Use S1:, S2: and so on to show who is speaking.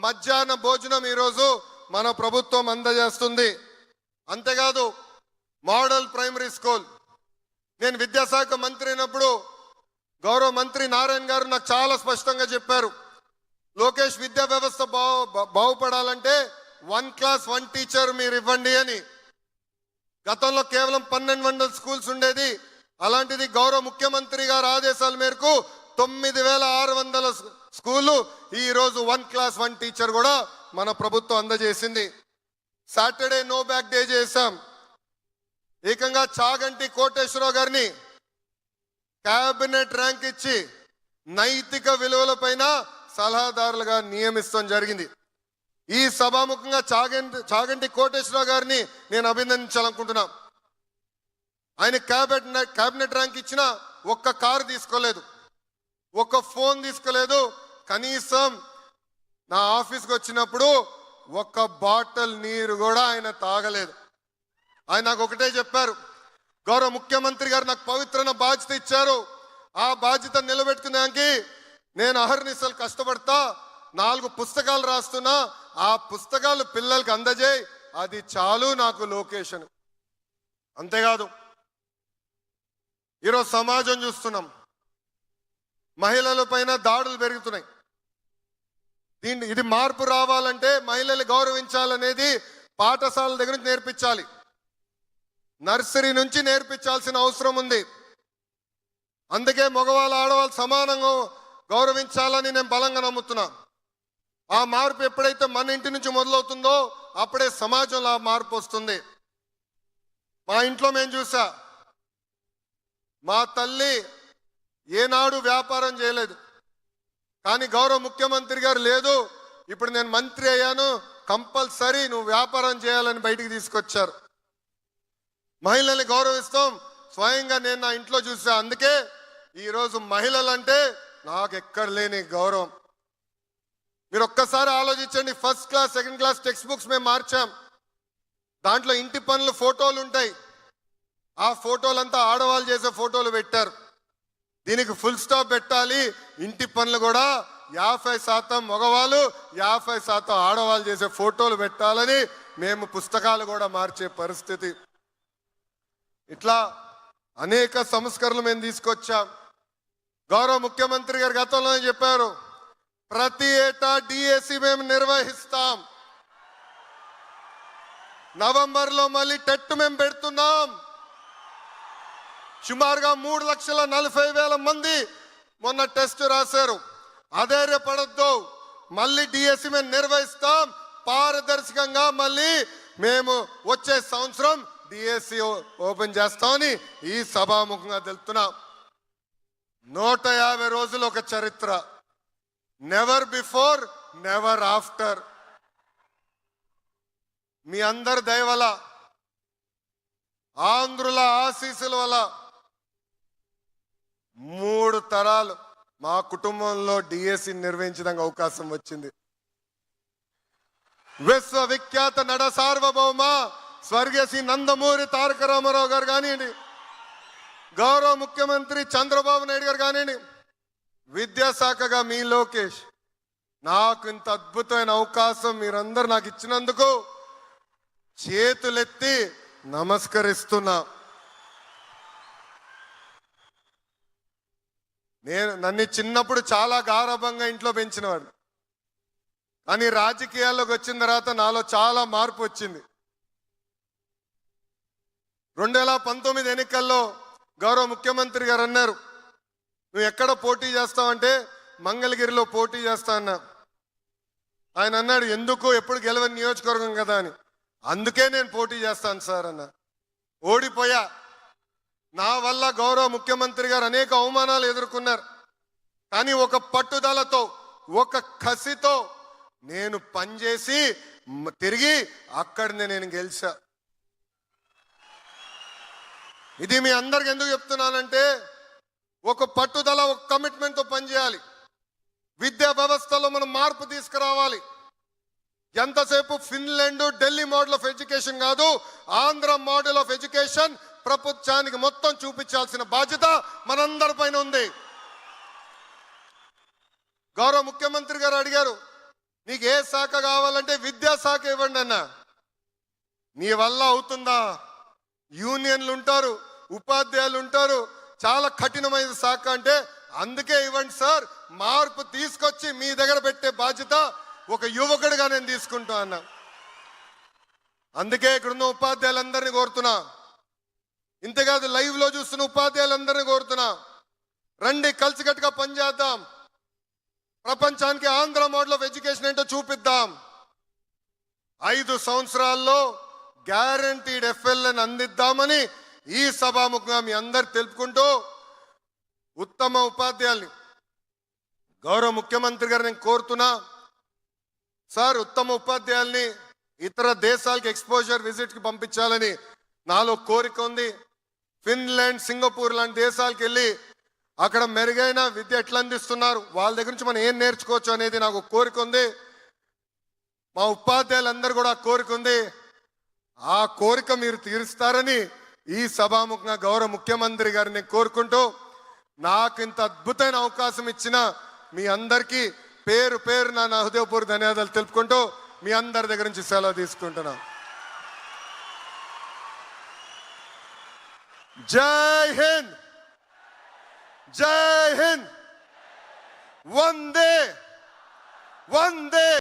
S1: మధ్యాహ్న భోజనం ఈరోజు మన ప్రభుత్వం అందజేస్తుంది. అంతేకాదు మోడల్ ప్రైమరీ స్కూల్. నేను విద్యాశాఖ మంత్రి అయినప్పుడు గౌరవ మంత్రి నారాయణ గారు నాకు చాలా స్పష్టంగా చెప్పారు. లోకేష్ విద్యా వ్యవస్థ బాగు బా- బాగుపడాలంటే వన్ క్లాస్ వన్ టీచర్ మీరు ఇవ్వండి అని. గతంలో కేవలం పన్నెండు వందల స్కూల్స్ ఉండేది. అలాంటిది గౌరవ ముఖ్యమంత్రి గారి ఆదేశాల మేరకు తొమ్మిది వేల ఆరు వందల స్కూళ్ళు ఈరోజు వన్ క్లాస్ వన్ టీచర్ కూడా మన ప్రభుత్వం అందజేసింది. సాటర్డే నో బ్యాక్ డే చేశాం. ఏకంగా చాగంటి కోటేశ్వరరావు గారిని క్యాబినెట్ ర్యాంక్ ఇచ్చి నైతిక విలువలపైన సలహాదారులుగా నియమిస్తాం జరిగింది. ఈ సభాముఖంగా చాగంటి చాగంటి కోటేశ్వరరావు గారిని నేను అభినందించాలనుకుంటున్నా. ఆయన క్యాబినెట్ క్యాబినెట్ ర్యాంక్ ఇచ్చిన ఒక్క కారు తీసుకోలేదు. ఒక ఫోన్ తీసుకోలేదు. కనీసం నా ఆఫీస్కి వచ్చినప్పుడు ఒక్క బాటిల్ నీరు కూడా ఆయన తాగలేదు. ఆయన నాకు ఒకటే చెప్పారు. గౌరవ ముఖ్యమంత్రి గారు నాకు పవిత్రన బాధ్యత ఇచ్చారు. ఆ బాధ్యత నిలబెట్టుకునేకి నేను అహర్నిశలు కష్టపడతా నాలుగు పుస్తకాలు రాస్తున్నా. ఆ పుస్తకాలు పిల్లలకి అందజేయి. అది చాలు నాకు లొకేషన్. అంతేకాదు ఈరోజు సమాజం చూస్తున్నాం. మహిళల పైన దాడులు పెరుగుతున్నాయి. దీన్ని ఇది మార్పు రావాలంటే మహిళలు గౌరవించాలనేది పాఠశాల దగ్గర నుంచి నేర్పించాలి. నర్సరీ నుంచి నేర్పించాల్సిన అవసరం ఉంది. అందుకే మగవాళ్ళు ఆడవాళ్ళు సమానంగా గౌరవించాలని నేను బలంగా నమ్ముతున్నా. ఆ మార్పు ఎప్పుడైతే మన ఇంటి నుంచి మొదలవుతుందో అప్పుడే సమాజంలో ఆ మార్పు వస్తుంది. మా ఇంట్లో మేము చూసా మా తల్లి ఏనాడు వ్యాపారం చేయలేదు. కానీ గౌరవ ముఖ్యమంత్రి గారు లేదు. ఇప్పుడు నేను మంత్రి అయ్యాను. కంపల్సరీ నువ్వు వ్యాపారం చేయాలని బయటికి తీసుకొచ్చారు. మహిళల్ని గౌరవిస్తాం. స్వయంగా నేను నా ఇంట్లో చూసా. అందుకే ఈరోజు మహిళలంటే నాకు ఎక్కడ లేని గౌరవం. మీరు ఒక్కసారి ఆలోచించండి. First class second class text books మేము మార్చాం. దాంట్లో ఇంటి పనులు ఫోటోలు ఉంటాయి. ఆ ఫోటోలంతా ఆడవాళ్ళు చేసే ఫోటోలు పెట్టారు. దీనికి ఫుల్ స్టాప్ పెట్టాలి. ఇంటి పనులు కూడా యాభై శాతం మగవాళ్ళు యాభై శాతం ఆడవాళ్ళు చేసే ఫోటోలు పెట్టాలని మేము పుస్తకాలు కూడా మార్చే పరిస్థితి. ఇట్లా అనేక సంస్కరణలు మేము తీసుకొచ్చాం. గౌరవ ముఖ్యమంత్రి గారు గతంలోనే చెప్పారు ప్రతి ఏటా డిఎస్సి మేము నిర్వహిస్తాం. నవంబర్లో మళ్ళీ టెట్ మేము పెడుతున్నాం. సుమారుగా మూడు లక్షల నలభై వేల మంది మొన్న టెస్ట్ రాశారు. అధైర్యపడద్దు. మళ్ళీ డిఎస్సి మేము నిర్వహిస్తాం. పారదర్శకంగా మళ్ళీ మేము వచ్చే సంవత్సరం డిఎస్సి ఓపెన్ చేస్తామని ఈ సభాముఖంగా తెలుపుతున్నాం. నూట యాభై రోజులు ఒక చరిత్ర. నెవర్ బిఫోర్ నెవర్ ఆఫ్టర్ మీ అందరి దయవల ఆంధ్రుల ఆశీస్సుల వల్ల మూడు తరాలు మా కుటుంబంలో డిఎస్సి నిర్వహించడానికి అవకాశం వచ్చింది. విశ్వవిఖ్యాత నడ సార్వభౌమ స్వర్గసి శ్రీ నందమూరి తారక రామారావు గారు కానివ్వండి గౌరవ ముఖ్యమంత్రి చంద్రబాబు నాయుడు గారు కానివ్వండి విద్యాశాఖగా మీ లోకేష్ నాకు ఇంత అద్భుతమైన అవకాశం మీరందరూ నాకు ఇచ్చినందుకు చేతులెత్తి నమస్కరిస్తున్నా. నేను నన్ను చిన్నప్పుడు చాలా గారభంగా ఇంట్లో పెంచినవాడు. కానీ రాజకీయాల్లోకి వచ్చిన తర్వాత నాలో చాలా మార్పు వచ్చింది. రెండు వేల పంతొమ్మిది ఎన్నికల్లో గౌరవ ముఖ్యమంత్రి గారు అన్నారు నువ్వు ఎక్కడ పోటీ చేస్తావంటే మంగళగిరిలో పోటీ చేస్తా అన్నా ఆయన అన్నాడు ఎందుకు? ఎప్పుడు గెలవని నియోజకవర్గం కదా అని. అందుకే నేను పోటీ చేస్తాను సార్ అన్న ఓడిపోయా. నా వల్ల గౌరవ ముఖ్యమంత్రి గారు అనేక అవమానాలు ఎదుర్కొన్నారు. కానీ ఒక పట్టుదలతో ఒక కసితో నేను పనిచేసి తిరిగి అక్కడనే నేను గెలిచా. ఇది మీ అందరికి ఎందుకు చెప్తున్నానంటే ఒక పట్టుదల ఒక కమిట్మెంట్తో పనిచేయాలి. విద్యా వ్యవస్థలో మనం మార్పు తీసుకురావాలి. ఎంతసేపు Finland Delhi model of education కాదు ఆంధ్ర మోడల్ ఆఫ్ ఎడ్యుకేషన్ ప్రపంచానికి మొత్తం చూపించాల్సిన బాధ్యత మనందరి పైన ఉంది. గౌరవ ముఖ్యమంత్రి గారు అడిగారు నీకు ఏ శాఖ కావాలంటే విద్యాశాఖ ఇవ్వండి అన్న. నీ వల్ల అవుతుందా? యూనియన్లు ఉంటారు ఉపాధ్యాయులు ఉంటారు చాలా కఠినమైన శాఖ అంటే అందుకే ఇవ్వండి సార్. మార్పు తీసుకొచ్చి మీ దగ్గర పెట్టే బాధ్యత ఒక యువకుడిగా నేను తీసుకుంటా అన్న. అందుకే ఇక్కడున్న ఉపాధ్యాయులందరినీ కోరుతున్నా. ఇంతేకాదు లైవ్లో చూస్తున్న ఉపాధ్యాయులందరినీ కోరుతున్నా. రండి కలిసికట్టుగా పనిచేద్దాం ప్రపంచానికి ఆంధ్ర మోడల్ ఆఫ్ ఎడ్యుకేషన్ ఏంటో చూపిద్దాం. ఐదు సంవత్సరాల్లో గ్యారంటీడ్ ఎఫ్ఎల్ఎన్ అందిద్దామని ఈ సభాముఖంగా మీ అందరు తెలుపుకుంటూ ఉత్తమ ఉపాధ్యాయుల్ని గౌరవ ముఖ్యమంత్రి గారు నేను కోరుతున్నా. సార్ ఉత్తమ ఉపాధ్యాయుల్ని ఇతర దేశాలకు ఎక్స్పోజర్ విజిట్కి పంపించాలని నాలో కోరిక ఉంది. ఫిన్లాండ్ సింగపూర్ లాంటి దేశాలకు వెళ్ళి అక్కడ మెరుగైన విద్య ఎట్లా అందిస్తున్నారు? వాళ్ళ దగ్గర నుంచి మనం ఏం నేర్చుకోవచ్చు అనేది నాకు కోరిక ఉంది. మా ఉపాధ్యాయులందరూ కూడా కోరిక ఉంది. ఆ కోరిక మీరు తీరుస్తారని ఈ సభాముఖంగా గౌరవ ముఖ్యమంత్రి గారిని కోరుకుంటూ నాకు ఇంత అద్భుతమైన అవకాశం ఇచ్చిన మీ అందరికీ పేరు పేరు నా హృదయపూర్వ ధన్యవాదాలు తెలుపుకుంటూ మీ అందరి దగ్గర నుంచి సెలవు తీసుకుంటున్నాను. Jai Hind. Jai Hind. One day. One day.